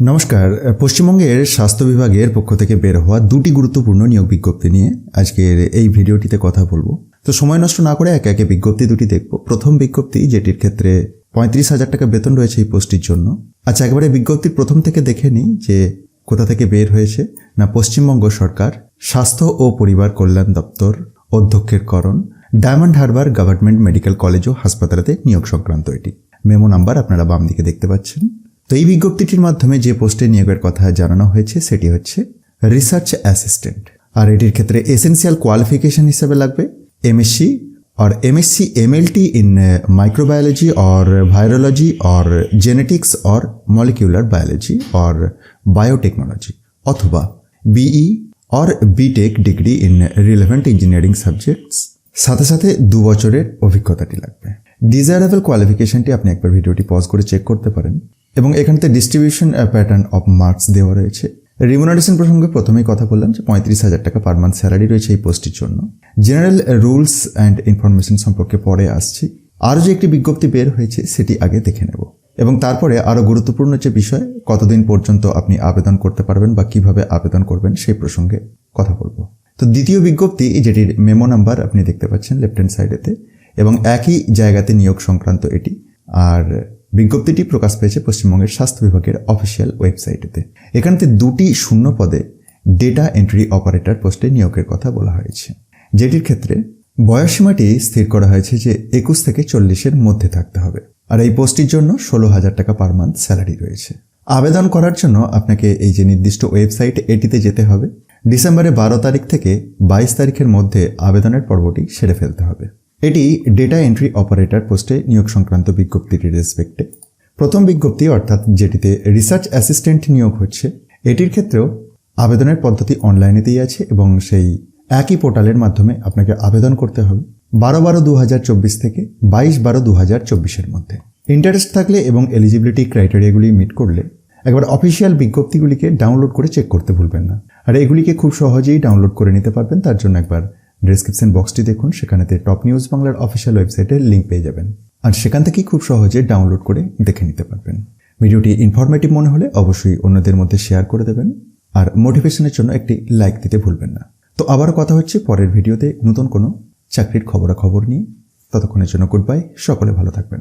নমস্কার। পশ্চিমবঙ্গের স্বাস্থ্য বিভাগের পক্ষ থেকে বের হওয়া দুটি গুরুত্বপূর্ণ নিয়োগ বিজ্ঞপ্তি নিয়ে আজকের এই ভিডিওটিতে কথা বলব। তো সময় নষ্ট না করে একে একে বিজ্ঞপ্তি দুটি দেখব। প্রথম বিজ্ঞপ্তি, যেটির ক্ষেত্রে পঁয়ত্রিশ হাজার টাকা বেতন রয়েছে এই পোস্টটির জন্য। আচ্ছা একবারে বিজ্ঞপ্তির প্রথম থেকে দেখে নিই যে কোথা থেকে বের হয়েছে। না, পশ্চিমবঙ্গ সরকার, স্বাস্থ্য ও পরিবার কল্যাণ দপ্তর অধ্যক্ষের করণ, Diamond Harbour government medical college ও হাসপাতালেতে নিয়োগ সংক্রান্ত এটি। মেমো নাম্বার আপনারা বাম দিকে দেখতে পাচ্ছেন। তো এই বিজ্ঞপ্তিটির মাধ্যমে যে পোস্টে নিয়োগের কথা জানানো হয়েছে সেটি হচ্ছে রিসার্চ অ্যাসিস্ট্যান্ট আর এটির ক্ষেত্রে এসেন্সিয়াল কোয়ালিফিকেশন হিসেবে লাগবে এমএসসি और एमएससी एमएलटी इन माइक्रोबायोलॉजी और वायरोलॉजी और जेनेटिक्स और मॉलिक्यूलर बायोलॉजी और बायोटेक्नोलॉजी অথবা বিই और BTech degree in relevant engineering subjects সাথে সাথে দু বছরের অভিজ্ঞতাটি লাগবে ডিজায়ারেবল কোয়ালিফিকেশনটি আপনি একবার ভিডিওটি পজ করে চেক করতে পারেন এবং এখানতে ডিস্ট্রিবিউশন প্যাটার্ন অফ মার্কস দেওয়া রয়েছে। রিমুনারেশন প্রসঙ্গে প্রথমেই কথা বললাম যে পঁয়ত্রিশ হাজার টাকা পার মান্থ স্যালারি রয়েছে এই পোস্টের জন্য। জেনারেল রুলস অ্যান্ড ইনফরমেশন সম্পর্কে পরে আসছি। আরও যে একটি বিজ্ঞপ্তি বের হয়েছে সেটি আগে দেখে নেব। এবং তারপরে আরও গুরুত্বপূর্ণ যে বিষয়, কতদিন পর্যন্ত আপনি আবেদন করতে পারবেন বা কীভাবে আবেদন করবেন সেই প্রসঙ্গে কথা বলব। তো দ্বিতীয় বিজ্ঞপ্তি যেটির মেমো নাম্বার আপনি দেখতে পাচ্ছেন লেফট হ্যান্ড সাইডেতে এবং একই জায়গাতে নিয়োগ সংক্রান্ত এটি। আর বিজ্ঞপ্তিটি প্রকাশ পেয়েছে পশ্চিমবঙ্গের স্বাস্থ্য বিভাগের অফিসিয়াল ওয়েবসাইটেতে এখানতে দুটি শূন্য পদে ডেটা এন্ট্রি অপারেটর পোস্টে নিয়োগের কথা বলা হয়েছে। যেটির ক্ষেত্রে বয়সসীমাটি স্থির করা হয়েছে যে একুশ থেকে চল্লিশের মধ্যে থাকতে হবে। আর এই পোস্টটির জন্য ষোলো হাজার টাকা পার মান্থ স্যালারি রয়েছে। আবেদন করার জন্য আপনাকে এই যে নির্দিষ্ট ওয়েবসাইট এটিতে যেতে হবে। ডিসেম্বরের বারো তারিখ থেকে বাইশ তারিখের মধ্যে আবেদনের পর্বটি সেরে ফেলতে হবে। এটি ডেটা এন্ট্রি অপারেটর পোস্টে নিয়োগ সংক্রান্ত বিজ্ঞপ্তিটির রেসপেক্টে প্রথম বিজ্ঞপ্তি অর্থাৎ যেটিতে রিসার্চ অ্যাসিস্ট্যান্ট নিয়োগ হচ্ছে, এটির ক্ষেত্রেও আবেদনের পদ্ধতি অনলাইনেতেই আছে এবং সেই একই পোর্টালের মাধ্যমে আপনাকে আবেদন করতে হবে বারো বারো দু থেকে বাইশ বারো দু চব্বিশের মধ্যে। ইন্টারেস্ট থাকলে এবং এলিজিবিলিটি ক্রাইটেরিয়াগুলি মিট করলে একবার অফিসিয়াল বিজ্ঞপ্তিগুলিকে ডাউনলোড করে চেক করতে ভুলবেন না। আর এগুলিকে খুব সহজেই ডাউনলোড করে নিতে পারবেন, তার জন্য একবার ডিসক্রিপশন বক্সটি দেখুন, সেখানেতে টপ নিউজ বাংলার অফিসিয়াল ওয়েবসাইটের লিঙ্ক পেয়ে যাবেন। আর সেখান থেকেই খুব সহজে ডাউনলোড করে দেখে নিতে পারবেন। ভিডিওটি ইনফরমেটিভ মনে হলে অবশ্যই অন্যদের মধ্যে শেয়ার করে দেবেন। আর মোটিভেশনের জন্য একটি লাইক দিতে ভুলবেন না। তো আবারও কথা হচ্ছে, পরের ভিডিওতে নতুন কোনো চাকরির খবরাখবর নিয়ে। ততক্ষণের জন্য গুড বাই সকলে ভালো থাকবেন।